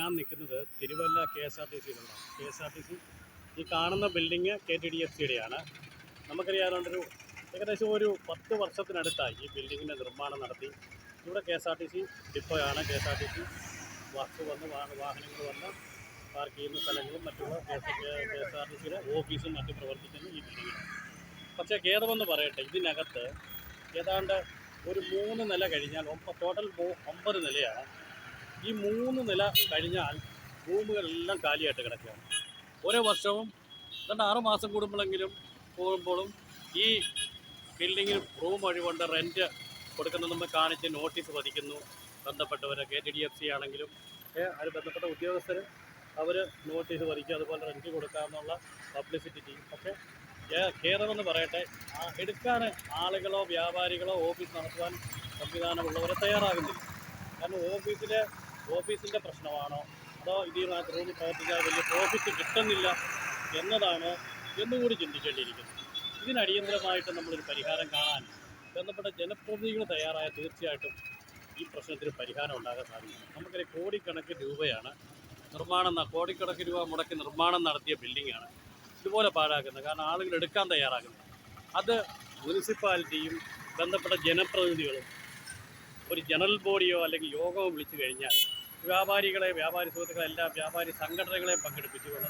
ഞാൻ നിൽക്കുന്നത് Thiruvalla K S R T സിയിലുള്ള K S R T C ഈ കാണുന്ന building K T D F സിയുടെയാണ് നമുക്കറിയാവുന്നൊരു ഏകദേശം ഒരു പത്ത് വർഷത്തിനടുത്തായി ഈ ബിൽഡിങ്ങിന്റെ നിർമ്മാണം നടത്തി. ഇവിടെ K S R T C ഡിപ്പോയാണ്. K S R T C bus വന്ന് വാഹനങ്ങൾ വന്ന് പാർക്ക് ചെയ്യുന്ന സ്ഥലങ്ങളും മറ്റുള്ള കെ എസ് ആർ ടി സിയുടെ ഓഫീസും മറ്റും പ്രവർത്തിക്കുന്ന ഈ ബിൽഡിങ്ങിലാണ് പക്ഷേ ഖേദമെന്ന് പറയട്ടെ ഇതിനകത്ത് ഏതാണ്ട് ഒരു മൂന്ന് നില കഴിഞ്ഞാൽ ടോട്ടൽ ഒമ്പത് നിലയാണ്. ഈ മൂന്ന് നില കഴിഞ്ഞാൽ റൂമുകളെല്ലാം കാലിയായിട്ട് കിടക്കുകയാണ്. ഓരോ വർഷവും രണ്ട് ആറ് മാസം കൂടുമ്പോഴെങ്കിലും പോകുമ്പോഴും ഈ ബിൽഡിങ്ങിൽ റൂം ഒഴിവുണ്ട് റെന്റ് കൊടുക്കുന്ന നമ്മൾ കാണിച്ച് നോട്ടീസ് പതിക്കുന്നു. ബന്ധപ്പെട്ടവർ K T D F C ആണെങ്കിലും അതിൽ ബന്ധപ്പെട്ട ഉദ്യോഗസ്ഥർ അവർ നോട്ടീസ് പതിക്കും. അതുപോലെ റെന്റ് കൊടുക്കാമെന്നുള്ള പബ്ലിസിറ്റി ചെയ്യും പക്ഷേ കേരളമെന്ന് പറയട്ടെ എടുക്കാൻ ആളുകളോ വ്യാപാരികളോ ഓഫീസ് നടത്തുവാൻ സംവിധാനമുള്ളവരെ തയ്യാറാകുന്നില്ല. കാരണം ഓഫീസിലെ ഓഫീസിന്റെ പ്രശ്നമാണോ? അതോ ഇതിനകത്ത് റൂമിൽ പ്രവർത്തിച്ചാൽ വലിയ പ്രോഫിറ്റ് കിട്ടുന്നില്ല എന്നതാണോ എന്നുകൂടി ചിന്തിക്കേണ്ടിയിരിക്കുന്നു. ഇതിനടിയന്തരമായിട്ട് നമ്മളൊരു പരിഹാരം കാണാൻ ബന്ധപ്പെട്ട ജനപ്രതിനിധികൾ തയ്യാറായ തീർച്ചയായിട്ടും ഈ പ്രശ്നത്തിന് പരിഹാരം ഉണ്ടാകാൻ സാധിക്കും. നമുക്കൊരു കോടിക്കണക്കിന് രൂപയാണ് നിർമ്മാണം കോടിക്കണക്കിന് രൂപ മുടക്കി നിർമ്മാണം നടത്തിയ ബിൽഡിങ്ങാണ് ഇതുപോലെ പാഴാക്കുന്നത്. കാരണം ആളുകൾ എടുക്കാൻ തയ്യാറാകുന്നത് അത് മുനിസിപ്പാലിറ്റിയും ബന്ധപ്പെട്ട ജനപ്രതിനിധികളും ഒരു ജനറൽ ബോഡിയോ അല്ലെങ്കിൽ യോഗമോ വിളിച്ചു കഴിഞ്ഞാൽ വ്യാപാരികളെ വ്യാപാരി സുഹൃത്തുക്കളെ എല്ലാ വ്യാപാരി സംഘടനകളെയും പങ്കെടുപ്പിച്ചുകൊണ്ട്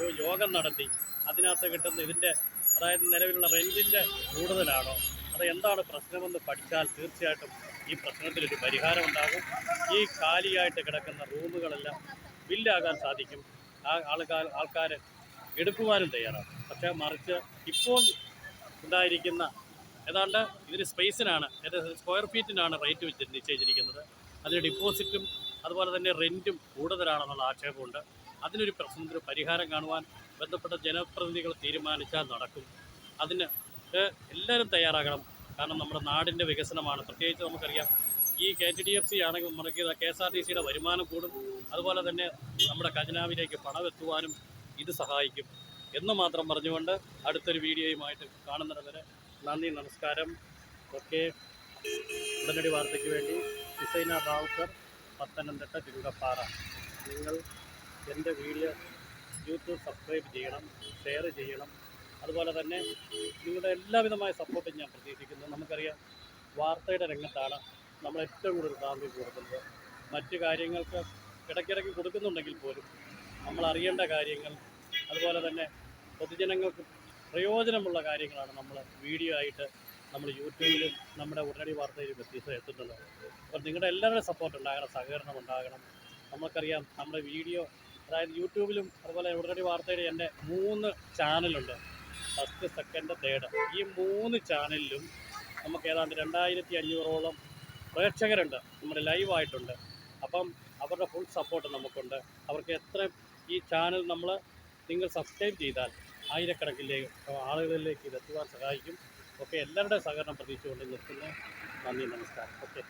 ഒരു യോഗം നടത്തി. അതിനകത്ത് കിട്ടുന്ന ഇതിന്റെ അതായത് നിലവിലുള്ള റെന്റിന്റെ കൂടുതലാണോ? അത് എന്താണ് പ്രശ്നമെന്ന് പഠിച്ചാൽ തീർച്ചയായിട്ടും ഈ പ്രശ്നത്തിനൊരു പരിഹാരമുണ്ടാകും ഈ കാലിയായിട്ട് കിടക്കുന്ന റൂമുകളെല്ലാം ബില്ലാകാൻ സാധിക്കും. ആ ആൾക്കാർ ആൾക്കാർ എടുക്കുവാനും തയ്യാറാണ്. പക്ഷേ മറിച്ച് ഇപ്പോൾ ഉണ്ടായിരിക്കുന്ന ഏതാണ്ട് ഇതിന് സ്പേസിനാണ് ഏതാണ്ട് സ്ക്വയർ ഫീറ്റിനാണ് റേറ്റ് വെച്ച് നിശ്ചയിച്ചിരിക്കുന്നത്. അതിന് ഡിപ്പോസിറ്റും അതുപോലെ തന്നെ റെന്റും കൂടുതലാണെന്നുള്ള ആക്ഷേപമുണ്ട്. അതിനൊരു പ്രശ്നത്തിന് പരിഹാരം കാണുവാൻ ബന്ധപ്പെട്ട ജനപ്രതിനിധികൾ തീരുമാനിച്ചാൽ നടക്കും. അതിന് എല്ലാവരും തയ്യാറാകണം. കാരണം നമ്മുടെ നാടിന്റെ വികസനമാണ്. പ്രത്യേകിച്ച് നമുക്കറിയാം ഈ K T D F C ആണെങ്കിൽ നമുക്ക് കെ എസ് ആർ ടി സിയുടെ വരുമാനം കൂടും. അതുപോലെ തന്നെ നമ്മുടെ ഖജനാവിലേക്ക് പണം എത്തുവാനും ഇത് സഹായിക്കും. എന്ന് മാത്രം പറഞ്ഞുകൊണ്ട് അടുത്തൊരു വീഡിയോയുമായിട്ട് കാണുന്നത് വരെ നന്ദി നമസ്കാരം. ഓക്കെ. ഉടനടി വാർത്തയ്ക്ക് വേണ്ടി ഹുസൈന റാവുക്കർ പത്തനംതിട്ട ചുങ്കപ്പാറ. നിങ്ങൾ എന്റെ വീഡിയോ യൂട്യൂബ് സബ്സ്ക്രൈബ് ചെയ്യണം ഷെയർ ചെയ്യണം. അതുപോലെ തന്നെ നിങ്ങളുടെ എല്ലാവിധമായ സപ്പോർട്ടും ഞാൻ പ്രതീക്ഷിക്കുന്നു. നമുക്കറിയാം വാർത്തയുടെ രംഗത്താണ് നമ്മൾ ഏറ്റവും കൂടുതൽ പ്രാമുഖ്യം കൊടുക്കുന്നത് മറ്റു കാര്യങ്ങൾക്ക് ഇടയ്ക്കിടയ്ക്ക് കൊടുക്കുന്നുണ്ടെങ്കിൽ പോലും നമ്മൾ അറിയേണ്ട കാര്യങ്ങൾ അതുപോലെ തന്നെ പൊതുജനങ്ങൾക്ക് പ്രയോജനമുള്ള കാര്യങ്ങളാണ് നമ്മൾ വീഡിയോ ആയിട്ട് നമ്മൾ യൂട്യൂബിലും നമ്മുടെ ഉടനടി വാർത്തയിലും വ്യത്യസ്തം എത്തുന്നത് അപ്പോൾ നിങ്ങളുടെ എല്ലാവരുടെയും സപ്പോർട്ട് ഉണ്ടാകണം സഹകരണം ഉണ്ടാകണം. നമുക്കറിയാം നമ്മുടെ വീഡിയോ അതായത് യൂട്യൂബിലും അതുപോലെ ഉടനടി വാർത്തയുടെ എന്റെ മൂന്ന് ചാനലുണ്ട്. ഫസ്റ്റ് സെക്കൻഡ് തേർഡ് ഈ മൂന്ന് ചാനലിലും നമുക്ക് ഏതാണ്ട് രണ്ടായിരത്തി അഞ്ഞൂറോളം പ്രേക്ഷകരുണ്ട് നമ്മുടെ ലൈവായിട്ടുണ്ട് അപ്പം അവരുടെ ഫുൾ സപ്പോർട്ട് നമുക്കുണ്ട്. അവർക്ക് എത്ര ഈ ചാനൽ നമ്മൾ നിങ്ങൾ സബ്സ്ക്രൈബ് ചെയ്താൽ ആയിരക്കണക്കിലേക്ക് ആളുകളിലേക്ക് ഇത് എത്തുവാൻ സഹായിക്കും. ഓക്കെ എല്ലാവരുടെയും സഹകരണം പ്രതീക്ഷിച്ചുകൊണ്ട് നിർത്തുന്നു. നന്ദി നമസ്കാരം. ഓക്കെ.